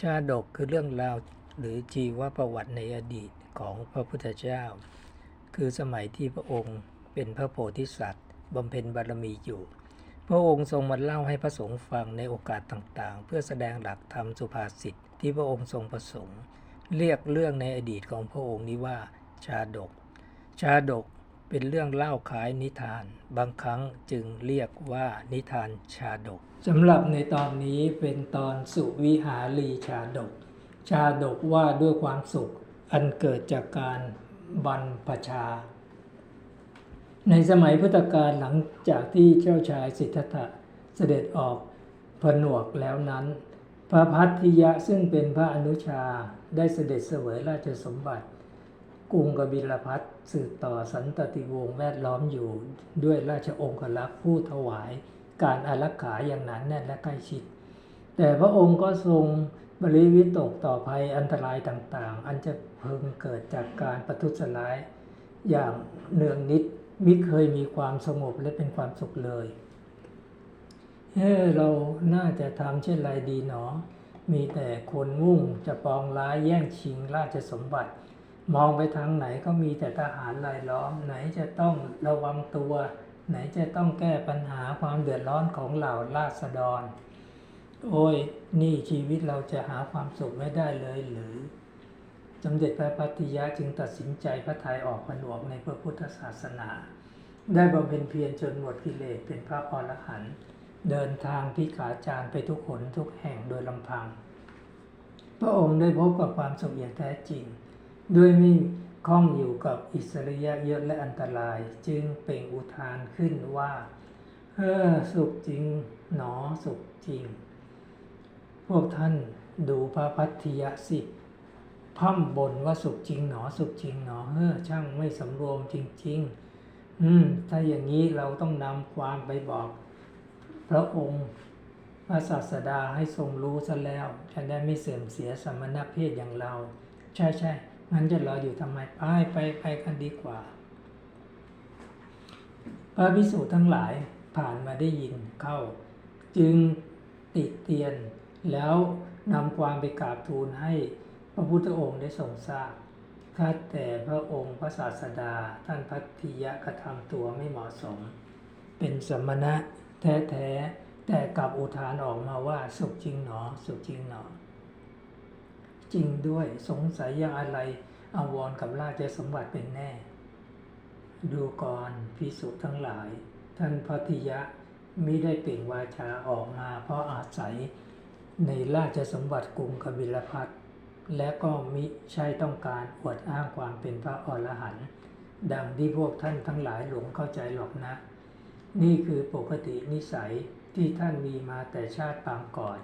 ชาดกคือเรื่องราวหรือชีวประวัติในอดีตของพระพุทธเจ้า คือสมัยที่พระองค์เป็นพระโพธิสัตว์บำเพ็ญบารมีอยู่ พระองค์ทรงมาเล่าให้พระสงฆ์ฟังในโอกาสต่างๆ เพื่อแสดงหลักธรรมสุภาษิตที่พระองค์ทรงประสงค์ เรียกเรื่องในอดีตของพระองค์นี้ว่าชาดก ชาดก เป็นเรื่องเล่าขายนิทาน บางครั้งจึงเรียกว่านิทานชาดกสำหรับในตอนนี้เป็นตอนสุวิหารีชาดก ชาดกว่าด้วยความสุข อันเกิดจากการบรรพชา ในสมัยพุทธกาลหลังจากที่เจ้าชายสิทธัตถะเสด็จออกผนวกแล้วนั้น พระพัทธิยะซึ่งเป็นพระอนุชาได้เสด็จเสวยราชสมบัติ กรุงกบิลพัทสืบต่อสันตติวงศ์แวดล้อมอยู่ด้วยราชองครักษ์ผู้ถวายการอารักขาอย่างหนานแน่นและใกล้ชิด แต่พระองค์ก็ทรงบริวิตกต่อภัยอันตรายต่างๆ อันจะเพิ่งเกิดจากการประทุษร้าย อย่างเนืองนิดมิเคยมีความสงบและเป็นความสุขเลยเฮ้เราน่าจะทำเช่นไรดีหนอ มีแต่คนมุ่งจะปองร้ายแย่งชิงราชสมบัติ มองไปทางไหนก็มีแต่ทหารรายล้อม ไหนจะต้องระวังตัว ไหนจะต้องแก้ปัญหาความเดือดร้อนของเหล่าราษฎร โอ้ย นี่ชีวิตเราจะหาความสุขไม่ได้เลยหรือสมเด็จพระพัทธิยะจึงตัดสินใจพระทัยออกผนวกในพระพุทธศาสนา ได้บำเพ็ญเพียรจนหมดกิเลสเป็นพระอรหันต์เดินทางพิขาจารไปทุกหนทุกแห่งโดยลำพัง พระองค์ได้พบกับความสุขอย่างแท้จริง ด้วยไม่คล้องอยู่กับอิสริยะเยอะและอันตราย จึงเปล่งอุทานขึ้นว่า เออสุขจริง หนอสุขจริง พวกท่านดูพระพัทธิยสิพร่ำบ่นว่าสุขจริงหนอสุขจริงหนอเฮ้อช่างไม่สำรวมจริง ๆ อืม ถ้าอย่างนี้เราต้องนำความไปบอก พระองค์พระศาสดาให้ทรงรู้ซะแล้วจะได้ไม่เสื่อมเสียสมณเพศอย่างเรา ใช่ใช่ งั้นจะรออยู่ทำไมไปไปไปกันดีกว่า พระพิสุทั้งหลายผ่านมาได้ยินเข้า จึงติเตียน แล้วนำความไปกราบทูลให้พระพุทธองค์ได้ทรงทราบข้าแต่พระองค์พระศาสดาท่านพัทธิยะกระทำตัวไม่เหมาะสม เป็นสมณะแท้ ๆ แต่กลับอุทานออกมาว่าสุขจริงหนอ สุขจริงหนอ จริงด้วยสงสัยอย่างอะไรอาวรกับราชสมบัติเป็นแน่ ดูก่อนพิสุทั้งหลาย ท่านพัทธิยะมิได้เปล่งวาจาออกมาเพราะอาศัยในราชสมบัติกรุงกบิลพัทและก็มิใช่ต้องการอวดอ้างความเป็นพระอรหันต์ดังที่พวกท่านทั้งหลายหลงเข้าใจหรอกนะ นี่คือปกตินิสัยที่ท่านมีมาแต่ชาติปางก่อน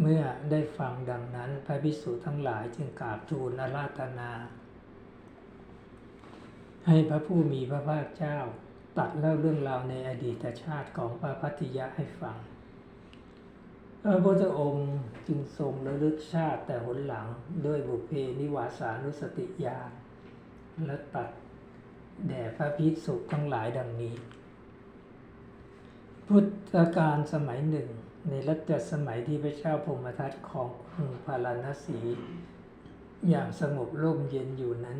เมื่อได้ฟังดังนั้นพระภิกษุทั้งหลายจึงกราบทูลอาราธนา ให้พระผู้มีพระภาคเจ้าตัดเล่าเรื่องราวในอดีตชาติของพระพัทิยะให้ฟังพระพุทธองค์จึงทรงระลึกชาติแต่หนหลังด้วยบุพเพนิวาสานุสติญาณและตัดแด่พระภิกษุทั้งหลายดังนี้ พุทธกาลสมัยหนึ่ง ในรัชสมัยที่พระเจ้าพมทัตของกรุงพาราณสี อย่างสงบร่มเย็นอยู่นั้น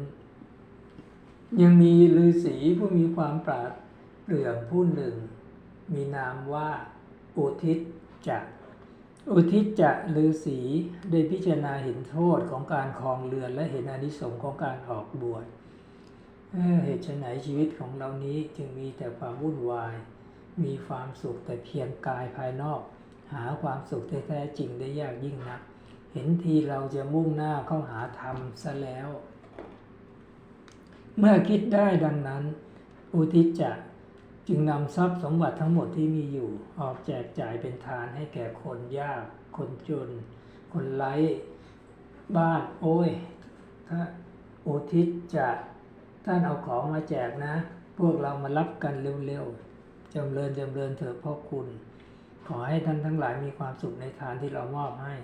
ยังมีฤาษีผู้มีความปราดเปรื่องผู้หนึ่ง มีนามว่าอุทิศจักอุทิศจะฤาษีได้พิจารณาเห็นโทษของการคลองเรือนและเห็นอนิสงส์ของการออกบวชเอ้อเหตุไฉนชีวิตของเรานี้จึงมีแต่ความวุ่นวาย มีความสุขแต่เพียงกายภายนอก หาความสุขแท้ๆจริงได้ยากยิ่งนัก เห็นทีเราจะมุ่งหน้าเข้าหาธรรมซะแล้ว เมื่อคิดได้ดังนั้น อุทิศจะจึงนำทรัพย์สมบัติทั้งหมดที่มีอยู่ ออกแจกจ่ายเป็นทานให้แก่คนยาก คนจน คนไร้บ้าน โอ้ย ถ้าอุทิศจะท่านเอาของมาแจกนะ พวกเรามารับกันเร็วๆจำเริญจำเริญเถิดพ่อคุณ ขอให้ท่านทั้งหลายมีความสุขในทานที่เรามอบให้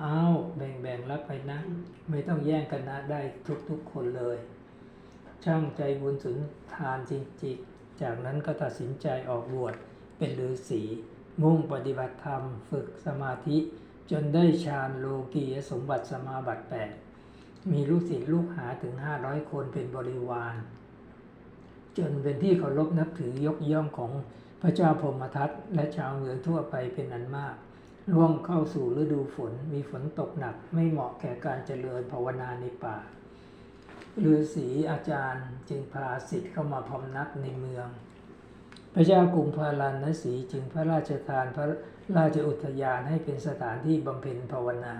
เอาแบ่งๆรับไปนะ ไม่ต้องแย่งกันนะได้ทุกๆคนเลย ช่างใจบุญสุนทานจริงๆ จากนั้นก็ตัดสินใจออกบวชเป็นฤาษีมุ่งปฏิบัติธรรมฝึกสมาธิ จนได้ฌานโลกียสมบัติสมาบัติแปดมีลูกศิษย์ลูกหาถึงห้าร้อยคนเป็นบริวาร จนเป็นที่เคารพนับถือยกย่องของ พระเจ้าพรหมทัตและชาวเมืองทั่วไปเป็นอันมากล่วงเข้าสู่ฤดูฝนมีฝนตกหนักไม่เหมาะแก่การเจริญภาวนาในป่าฤาษีอาจารย์จึงพาสิทธิ์เข้ามาพำนักในเมือง พระเจ้ากรุงพาราณสีจึงพระราชทานพระราชอุทยานให้เป็นสถานที่บำเพ็ญภาวนา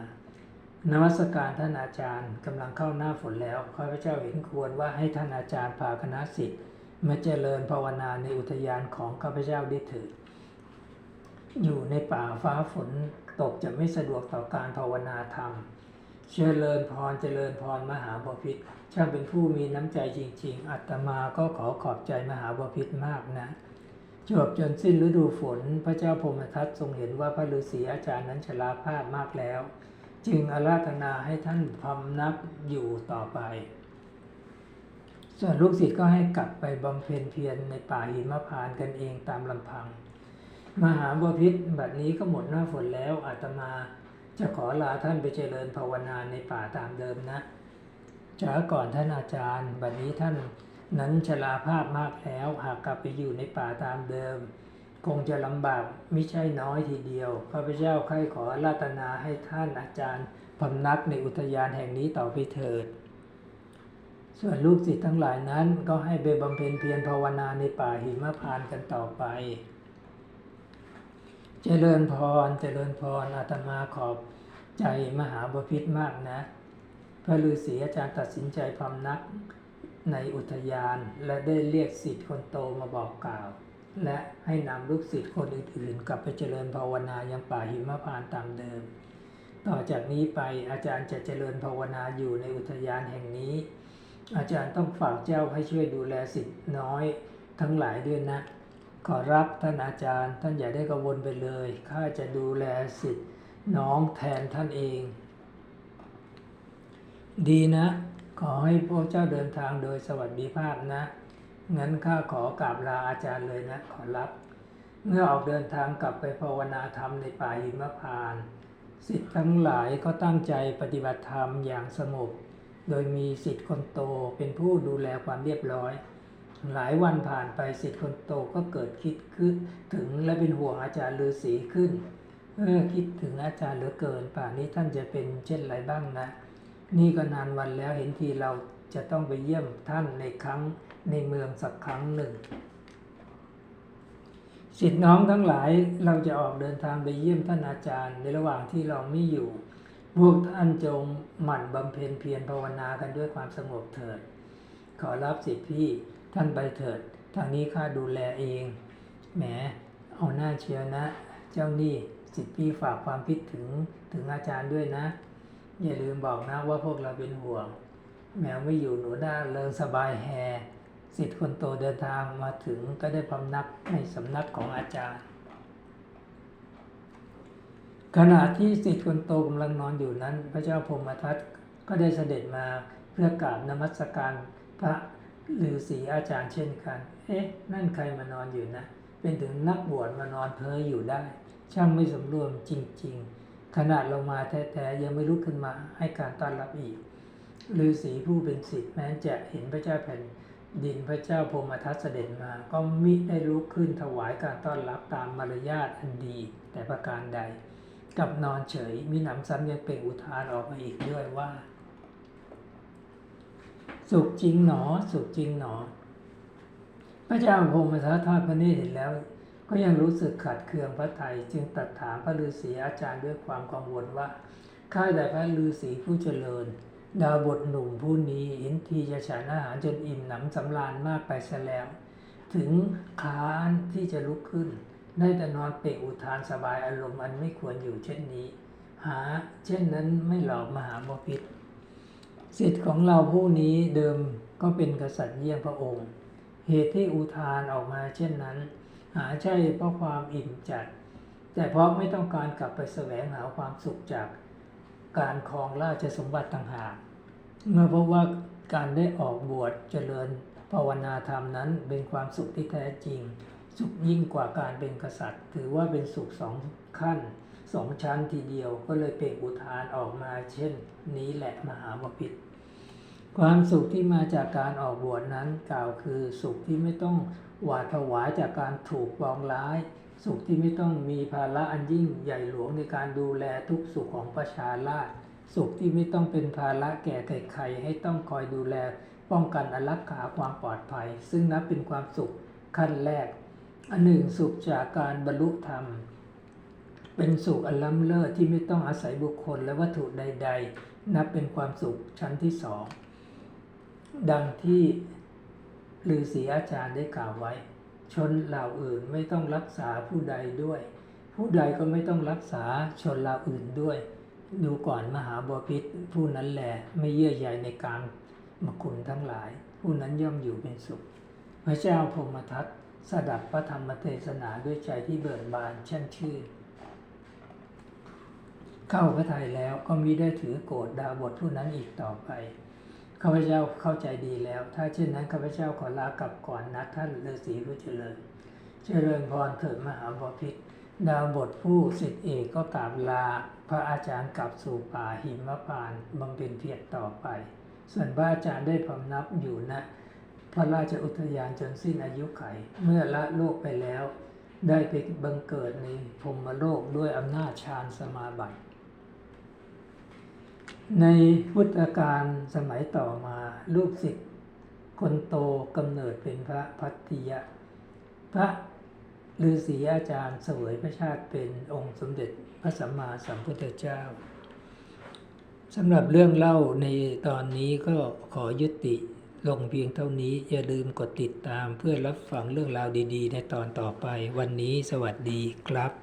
นมัสการท่านอาจารย์กำลังเข้าหน้าฝนแล้วข้าพเจ้าเห็นควรว่าให้ท่านอาจารย์พาคณะสิทธิ์ มาเจริญภาวนาในอุทยานของข้าพเจ้าได้เถิดอยู่ในป่าฟ้าฝนตกจะไม่สะดวกต่อการภาวนาธรรม เจริญพรเจริญพรมหาบพิตรช่างเป็นผู้มีน้ำใจจริง ๆ อัตมาก็ขอขอบใจมหาบพิตรมากนะจวบจนสิ้นฤดูฝน พระเจ้าพมทัตทรงเห็นว่าพระฤาษีอาจารย์นั้นชราภาพมากแล้ว จึงอาราธนาให้ท่านพำนักอยู่ต่อไป ส่วนลูกศิษย์ก็ให้กลับไปบำเพ็ญเพียรในป่าหิมพานกันเองตามลำพัง มหาบพิตรบัดนี้ก็หมดหน้าฝนแล้วอาตมาจะขอลาท่านไปเจริญภาวนาในป่าตามเดิมนะจ้าก่อนท่านอาจารย์ บัดนี้ท่านนั้นชราภาพมากแล้วหากกลับไปอยู่ในป่าตามเดิม คงจะลำบากไม่ใช่น้อยทีเดียวข้าพเจ้าใครขอราตนาให้ท่านอาจารย์พำนักในอุทยานแห่งนี้ต่อไปเถิด ส่วนลูกศิษย์ทั้งหลายนั้นก็ให้ไปบำเพ็ญเพียรภาวนาในป่าหิมพานกันต่อไป เจริญพร เจริญพร อาตมาขอบใจมหาบพิตรมากนะ พระฤาษีอาจารย์ตัดสินใจพำนักในอุทยานและได้เรียกศิษย์คนโตมาบอกกล่าว และให้นำลูกศิษย์คนอื่นๆ กลับไปเจริญภาวนายังป่าหิมพานตามเดิม ต่อจากนี้ไปอาจารย์จะเจริญภาวนาอยู่ในอุทยานแห่งนี้ อาจารย์ต้องฝากเจ้าให้ช่วยดูแลสิทธิ์น้อยทั้งหลายด้วยนะ ขอรับท่านอาจารย์ท่านอย่าได้กังวลไปเลยข้าจะดูแลสิทธิ์น้องแทนท่านเอง ดีนะ ขอให้พวกเจ้าเดินทางโดยสวัสดิภาพนะ งั้นข้าขอกราบลาอาจารย์เลยนะ ขอรับ เมื่อออกเดินทางกลับไปภาวนาธรรมในป่าหิมพานต์สิทธิ์ทั้งหลายก็ตั้งใจปฏิบัติธรรมอย่างสงบ โดยมีสิทธิ์คนโตเป็นผู้ดูแลความเรียบร้อย หลายวันผ่านไปสิทธิ์คนโตก็เกิดคิดขึ้นถึงและเป็นห่วงอาจารย์ฤาษีขึ้นเออคิดถึงอาจารย์เหลือเกิน ป่านนี้ท่านจะเป็นเช่นไรบ้างนะ นี่ก็นานวันแล้วเห็นทีเราจะต้องไปเยี่ยมท่านในครั้งในเมืองสักครั้งหนึ่งสิทธิน้องทั้งหลายเราจะออกเดินทางไปเยี่ยมท่านอาจารย์ในระหว่างที่เราไม่อยู่ พวกท่านจงหมั่นบำเพ็ญเพียรภาวนากันด้วยความสงบเถิด ขอรับสิทธิพี่ท่านไปเถิด ทางนี้ข้าดูแลเอง แหม เอาหน้าเชียวนะ เจ้านี่สิทธิพี่ฝากความคิดถึงถึงอาจารย์ด้วยนะ อย่าลืมบอกนะว่าพวกเราเป็นห่วง แมวไม่อยู่หนูได้เริงสบายแฮสิทธิ์คนโตเดินทางมาถึงก็ได้พำนักในสำนักของอาจารย์ ขณะที่สิทธิ์คนโตกำลังนอนอยู่นั้น พระเจ้าพรมทัตก็ได้เสด็จมาเพื่อกราบนมัสการพระฤาษีอาจารย์เช่นกัน เอ๊ะ นั่นใครมานอนอยู่นะ เป็นถึงนักบวชมานอนเพ้ออยู่ได้ ช่างไม่สมรวมจริง ๆ ขนาดลงมาแท้ๆยังไม่ลุกขึ้นมาให้การต้อนรับอีกฤาษีผู้เป็นศิษย์แม้จะเห็นพระเจ้าแผ่นดินพระเจ้าพรมทัตเสด็จมา ก็มิได้ลุกขึ้นถวายการต้อนรับตามมารยาทอันดีแต่ประการใด กับนอนเฉย มีหนำซ้ำยังเป็นอุทานออกมาอีกด้วยว่า สุขจริงหนอ สุขจริงหนอ พระเจ้าพรหมทัตทอดพระเนตรเห็นแล้ว ก็ยังรู้สึกขัดเคืองพระไทยจึงตัดถามพระฤาษีอาจารย์ด้วยความกังวลว่าข้าแต่พระฤาษีผู้เจริญ ดาวบทหนุ่มผู้นี้เห็นทีจะฉันอาหารจนอิ่มหนำสำราญมากไปซะแล้ว ถึงค้านที่จะลุกขึ้น ได้แต่นอนเปรกอุทานสบายอารมณ์อันไม่ควรอยู่เช่นนี้ หา เช่นนั้นไม่หลอกมหาบพิษสิทธิ์ของเราผู้นี้เดิมก็เป็นกษัตริย์เยี่ยงพระองค์ เหตุที่อุทานออกมาเช่นนั้น หาใช่เพราะความอิ่มจัด แต่เพราะไม่ต้องการกลับไปแสวงหาความสุขจากการครองราชสมบัติต่างหาก เมื่อพบว่าการได้ออกบวชเจริญภาวนาธรรมนั้นเป็นความสุขที่แท้จริง สุขยิ่งกว่าการเป็นกษัตริย์ ถือว่าเป็นสุขสองขั้นสองชั้นทีเดียวก็เลยเปล่งอุทานออกมาเช่น นี้แหละมหาบพิตความสุขที่มาจากการออกบวชนั้นกล่าวคือสุขที่ไม่ต้องหวาดผวาจากการถูกปองร้าย สุขที่ไม่ต้องมีภาระอันยิ่งใหญ่หลวงในการดูแลทุกสุขของประชาราษฎร์สุขที่ไม่ต้องเป็นภาระแก่ใครๆให้ต้องคอยดูแล ป้องกันอารักขาความปลอดภัย ซึ่งนับเป็นความสุขขั้นแรก อันหนึ่งสุขจากการบรรลุธรรม เป็นสุขอันล้ำเลิศที่ไม่ต้องอาศัยบุคคลและวัตถุใด ๆ นับเป็นความสุขชั้นที่สอง ดังที่ฤาษีอาจารย์ได้กล่าวไว้ ชนเหล่าอื่นไม่ต้องรักษาผู้ใดด้วย ผู้ใดก็ไม่ต้องรักษาชนเหล่าอื่นด้วย ดูก่อนมหาบพิตรผู้นั้นแหละไม่เยื่อใยในการมคุณทั้งหลาย ผู้นั้นย่อมอยู่เป็นสุข พระเจ้าพรมทัต สดับพระธรรมเทศนาด้วยใจที่เบิกบานแช่มชื่น เข้าพระทัยแล้วก็มิได้ถือโกรธดาบทผู้นั้นอีกต่อไปข้าพเจ้าเข้าใจดีแล้ว ถ้าเช่นนั้นข้าพเจ้าขอลากลับก่อนนะท่านฤาษีผู้เจริญ เจริญพรเถิดมหาบพิตรดาวบทผู้สิทธิเอกก็กราบลา พระอาจารย์กลับสู่ป่าหิมพานต์บำเพ็ญเพียรต่อไป ส่วนพระอาจารย์ได้พำนับอยู่ณ พระราชอุทยานจนสิ้นอายุไข เมื่อละโลกไปแล้ว ได้ไปบังเกิดในพรมโลกด้วยอำนาจฌานสมาบัติ ในพุทธกาลสมัยต่อมาลูกศิษย์คนโตกำเนิดเป็นพระพัทติยะ พระฤาษีอาจารย์เสวยพระชาติเป็นองค์สมเด็จพระสัมมาสัมพุทธเจ้าสำหรับเรื่องเล่าในตอนนี้ก็ขอยุติ ลงเพียงเท่านี้อย่าลืมกดติดตามเพื่อรับฟังเรื่องราวดี ๆ ในตอนต่อไป วันนี้สวัสดีครับ